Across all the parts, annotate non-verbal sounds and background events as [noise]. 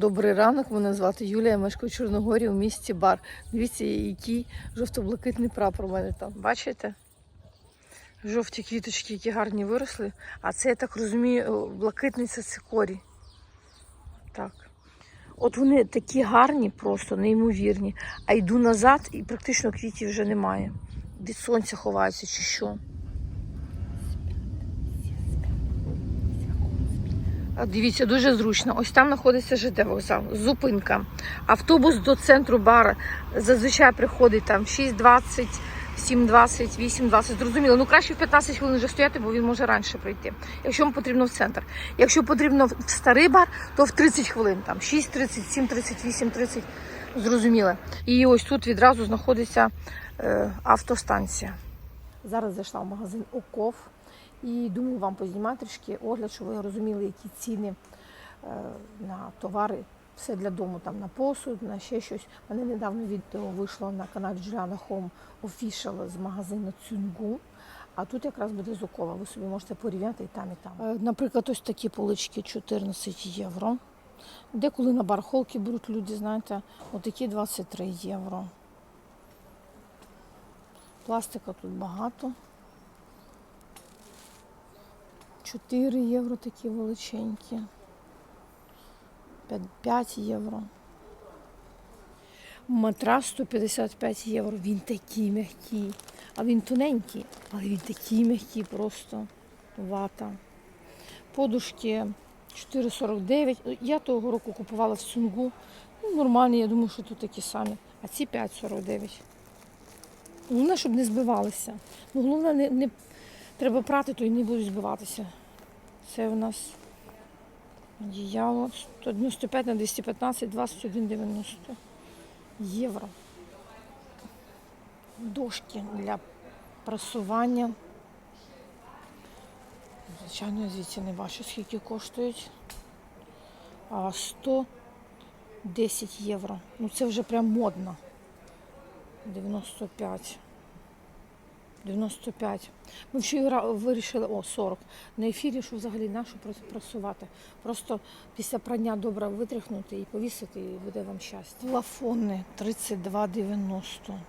Добрий ранок, мене звати Юлія, я мешкаю в Чорногорі у місті Бар. Дивіться, який жовто-блакитний прапор у мене там. Бачите? Жовті квіточки, які гарні виросли. А це, я так розумію, блакитний це. Так. От вони такі гарні, просто неймовірні. А йду назад і практично квітів вже немає. Від сонця ховаються чи що. Дивіться, дуже зручно. Ось там знаходиться ЖД вокзал, зупинка. Автобус до центру бара зазвичай приходить там 6.20, 7.20, 8.20. Зрозуміло, ну краще в 15 хвилин вже стояти, бо він може раніше прийти. Якщо вам потрібно в центр. Якщо потрібно в старий бар, то в 30 хвилин, там 6.30, 7.30, 8.30. Зрозуміло. І ось тут відразу знаходиться е, автостанція. Зараз зайшла в магазин Оков. І думаю, вам познімати трішки огляд, щоб ви розуміли, які ціни е, на товари, все для дому, там на посуд, на ще щось. У мене недавно відео вийшло на каналі Juliana Home Official з магазину Цюнгу. А тут якраз буде зукова. Ви собі можете порівняти і там, і там. Е, Наприклад, ось такі полички 14 євро. Деколи на барахолки беруть люди, знаєте, отакі 23 євро. Пластика тут багато. 4 євро такі величенькі. 5, 5 євро. Матрас 155 євро. Він такий м'який. А він тоненький, але він такий м'який просто вата. Подушки 4,49. Я того року купувала в Сунгу. Ну, нормальні, я думаю, що тут такі самі. А ці 5,49. Головне, щоб не збивалися. Ну, головне, не, не треба прати, то й не будуть збиватися. Це у нас одіяло 195 на 215, 21,90 євро. Дошки для прасування. Звичайно, звідси не бачу, скільки коштують. А 110 євро. Ну це вже прям модно. 95. 95. Ми вчора вирішили, о, 40. На ефірі, що взагалі нашу прасувати. Просто після прання добре витряхнути і повісити, і буде вам щастя. Плафони 32,90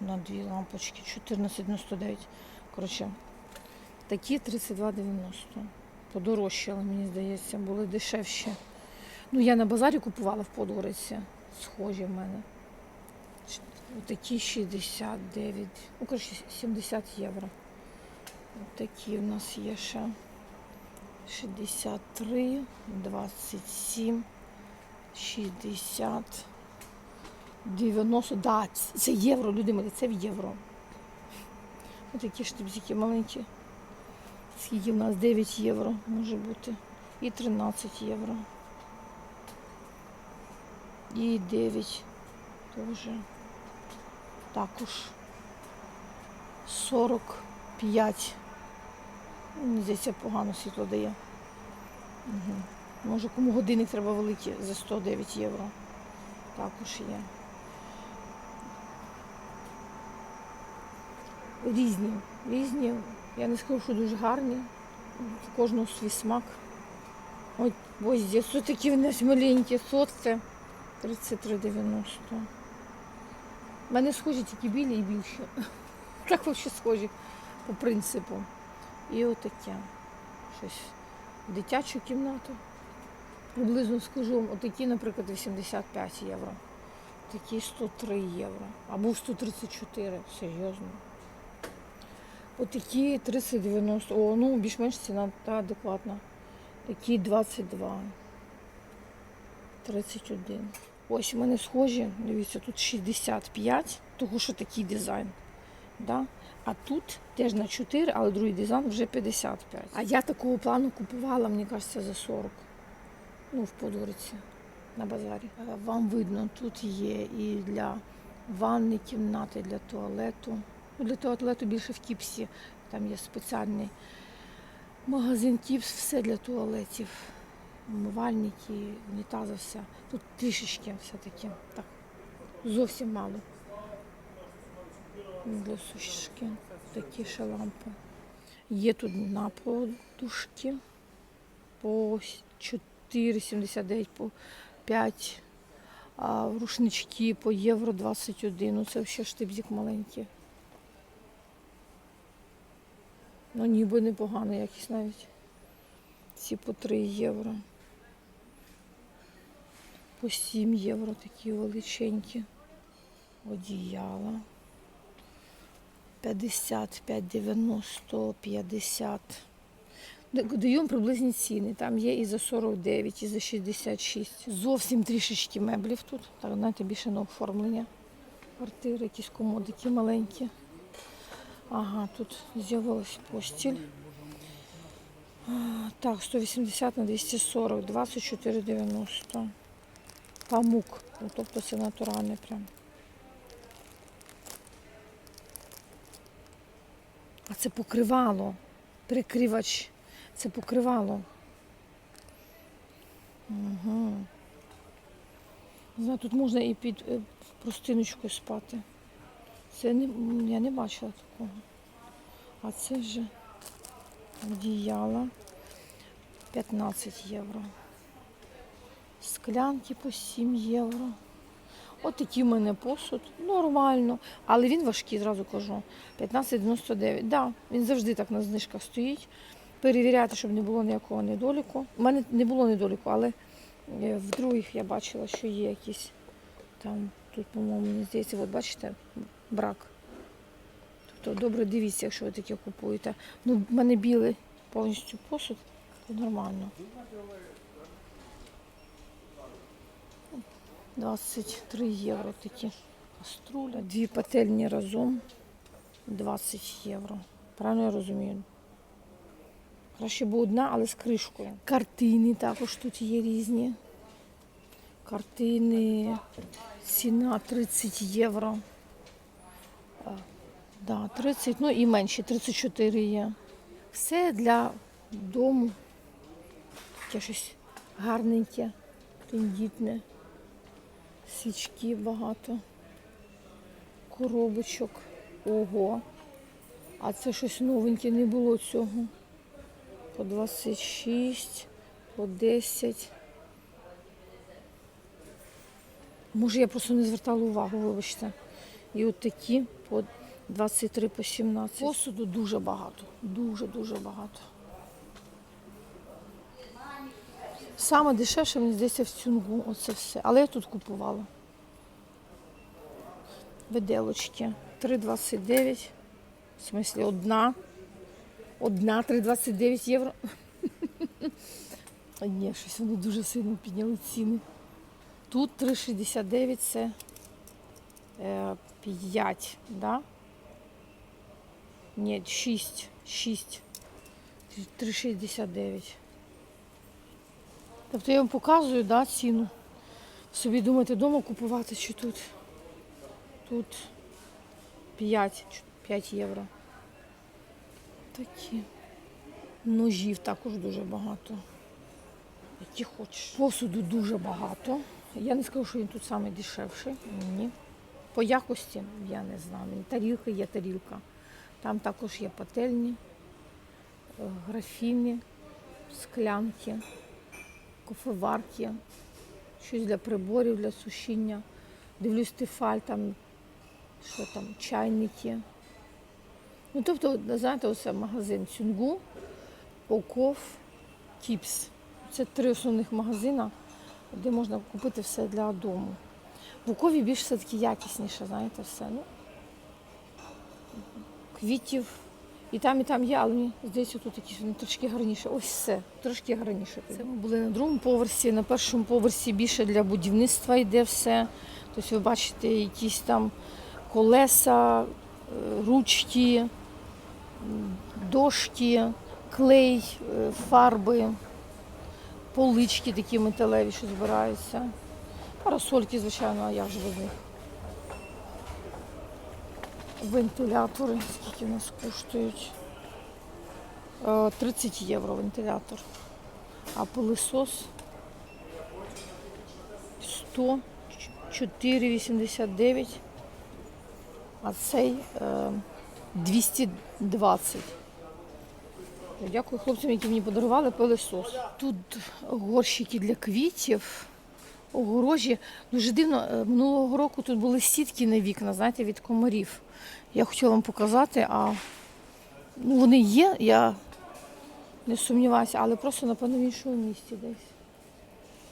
на дві лампочки, 14,99. Коротше, такі 32,90. Подорожчали, мені здається, були дешевші. Ну, я на базарі купувала в Подгориці. Схожі в мене. Такі 69, ну, коротше, 70 євро. Такі у нас є ще 63, 27, 60, 90. Да, це євро, люди мої, це в євро. Ось такі штибзики маленькі. Скільки в нас 9 євро може бути. І 13 євро. І 9 теж також 45. Мені здається, погано світло дає. Угу. Може, кому годинник треба великий за 109 євро. Також є. Різні, різні. Я не скажу, що дуже гарні. У кожного свій смак. Ось, ось здесь ось такі в нас маленькі соци. 33,90. У мене схожі тільки білі і більші. [laughs] Так взагалі схожі по принципу. І отаке. Щось в дитячу кімнату. Приблизно скажу, отакі, наприклад, 85 євро. Такі 103 євро. Або 134, серйозно. Отакі 30,90. О, ну більш-менш ціна та адекватна. Такі 22. 31. Ось у мене схожі, дивіться, тут 65, тому що такий дизайн. Да? А тут теж на 4, але другий дизайн вже 55. А я такого плану купувала, мені кажеться, за 40. Ну, в Подгориці, на базарі. Е, Вам видно, тут є і для ванни кімнати, для туалету. Ну, для туалету більше в Кіпсі. Там є спеціальний магазин Кіпс, все для туалетів умивальники, унітази, все. Тут трішечки все-таки. Так, зовсім мало. Для сушки. Такі ще лампи. Є тут на подушки по 4,79, по 5, А рушнички по євро 21. Ну це взагалі штибзик маленький. Ну ніби непогана якість навіть. Ці по 3 євро. По 7 євро такі величенькі. Одіяла. 55, 90, 50. Даємо приблизні ціни. Там є і за 49, і за 66. Зовсім трішечки меблів тут. Так, знаєте, більше на оформлення. Квартири, якісь комодики маленькі. Ага, тут з'явилась постіль. Так, 180 на 240, 24,90. Памук. Ну, тобто це натуральне прям. А це покривало. Прикривач. Це покривало. Угу. Знаю, тут можна і під е, простиночкою спати. Це не, я не бачила такого. А це вже одіяло 15 євро. Склянки по 7 євро. От такий в мене посуд. Нормально. Але він важкий, зразу кажу. 15,99. Да, він завжди так на знижках стоїть. Перевіряти, щоб не було ніякого недоліку. У мене не було недоліку, але е, в других я бачила, що є якісь там, тут, по-моєму, мені здається, от бачите, брак. Тобто добре дивіться, якщо ви таке купуєте. Ну, в мене білий повністю посуд, то нормально. 23 євро такі каструля. Дві пательні разом 20 євро. Правильно я розумію? Краще б одна, але з кришкою. Картини також тут є різні. Картини. Ціна 30 євро. Да, 30, ну і менші, 34 є. Все для дому. Таке щось гарненьке, тендітне. Свічки багато. Коробочок. Ого. А це щось новеньке, не було цього. По 26, по 10. Може, я просто не звертала увагу, вибачте. І от такі по 23 по 17. Посуду дуже багато. Дуже-дуже багато. Саме дешевше, мені здається, в цюнгу. Оце все. Але я тут купувала. Виделочки. 3,29. В смислі, одна. Одна 3,29 євро. [laughs] Ні, щось вони дуже сильно підняли ціни. Тут 3,69 це е, 5, да? Ні, 6. 6. 3,69. Тобто я вам показую да, ціну. Собі думаєте, вдома купувати чи тут? Тут 5, 5 євро. Такі. Ножів також дуже багато. Які хочеш. Посуду дуже багато. Я не скажу, що він тут самий дешевший. Ні. По якості я не знаю. Тарілка є тарілка. Там також є пательні, е, графіни, склянки, кофеварки, щось для приборів, для сушіння. Дивлюсь, тефаль, там, що там, чайники. Ну, тобто, знаєте, оце магазин Цюнгу, Оков, Кіпс. Це три основних магазини, де можна купити все для дому. В Окові більш все-таки якісніше, знаєте, все. Ну, квітів. І там, і там є, але мені тут якісь вони трошки гарніше. Ось все, трошки гарніше. Це ми були на другому поверсі, на першому поверсі більше для будівництва йде все. Тобто ви бачите якісь там колеса, е, ручки, дошки, клей, е, фарби, полички такі металеві, що збираються. Парасольки, звичайно, а як же без них. Вентилятори, скільки нас коштують? Е, 30 євро вентилятор. А пилисос 100, 4,89. А цей е, 220. Дякую хлопцям, які мені подарували пилисос. Тут горщики для квітів. Огорожі. Дуже дивно, е, минулого року тут були сітки на вікна, знаєте, від комарів. Я хотіла вам показати, а ну, вони є, я не сумніваюся, але просто, напевно, в іншому місці десь.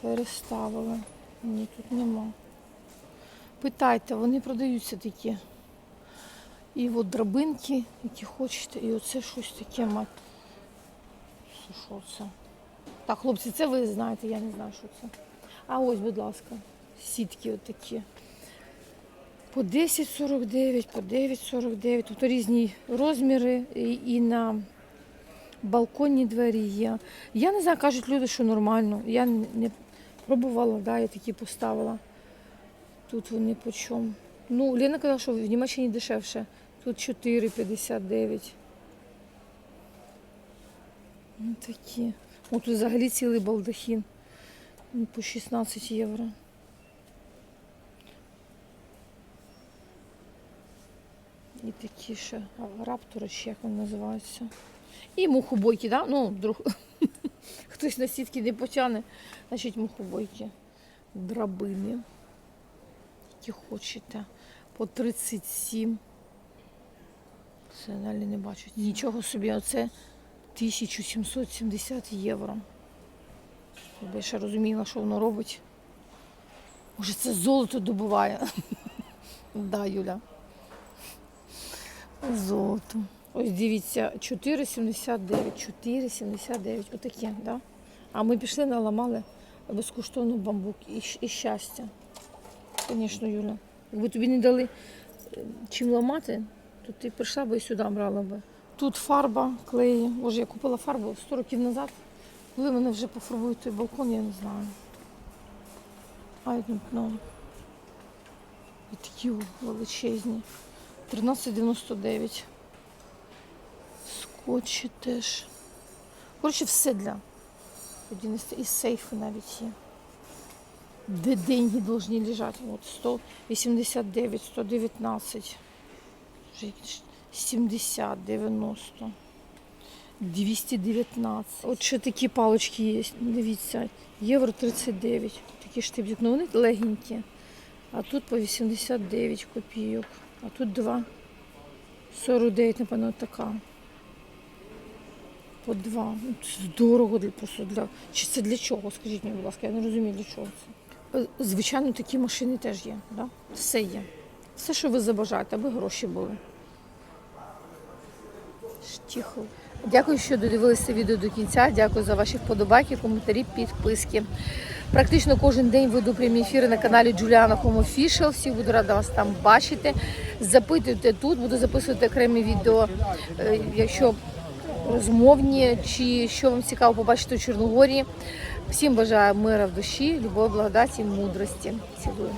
Переставила. Ні, тут нема. Питайте, вони продаються такі. І от драбинки, які хочете, і оце щось таке мать. Що це? Так, хлопці, це ви знаєте, я не знаю, що це. А ось, будь ласка, сітки отакі. По 10,49, по 9,49. Тут різні розміри і, на балконні двері є. Я не знаю, кажуть люди, що нормально. Я не пробувала, да, я такі поставила. Тут вони по чому. Ну, Лена казала, що в Німеччині дешевше. Тут 4,59. Ну, такі. О, тут взагалі цілий балдахін. Ну, По 16 євро. І такі ще раптори, чи як вони називаються. І мухобойки, да? Ну, вдруг [laughs] хтось на сітки не потягне, значить мухобойки. Драбини. Які хочете. По 37. Це далі не бачу. Нічого собі, оце 1770 євро. Я ще розуміла, що воно робить. Може, це золото добуває. [laughs] Да, Юля. Золото. Ось дивіться, 4,79. 4,79. Отаке, да? А ми пішли, наламали безкоштовно бамбук і, і щастя. Звісно, Юля. Якби тобі не дали е, чим ламати, то ти прийшла би і сюди брала би. Тут фарба клеї. Боже, я купила фарбу 100 років назад. Коли мене вже пофарбують той балкон, я не знаю. I don't know. І такі величезні. 13,99. Скотчі теж. Коротше, все для. Із сейфу навіть є. Де деньги повинні лежати? От 189, 119, 70, 90, 219. От ще такі палочки є, дивіться, євро 39. Такі штибзик, ну вони легенькі. А тут по 89 копійок. А тут 2. 49, напевно, така. По 2. Ну, це Дорого для просто для. Чи це для чого? Скажіть мені, будь ласка, я не розумію для чого це. Е, Звичайно, такі машини теж є. Да? Все є. Все, що ви забажаєте, аби гроші були. Штіхл. Дякую, що додивилися відео до кінця. Дякую за ваші вподобайки, коментарі, підписки. Практично кожен день веду прямі ефіри на каналі Home Official. Всіх буду рада вас там бачити. Запитуйте тут, буду записувати окремі відео, е, якщо розмовні чи що вам цікаво побачити у Чорногорії. Всім бажаю мира в душі, любові, благодаті, мудрості. Цілую.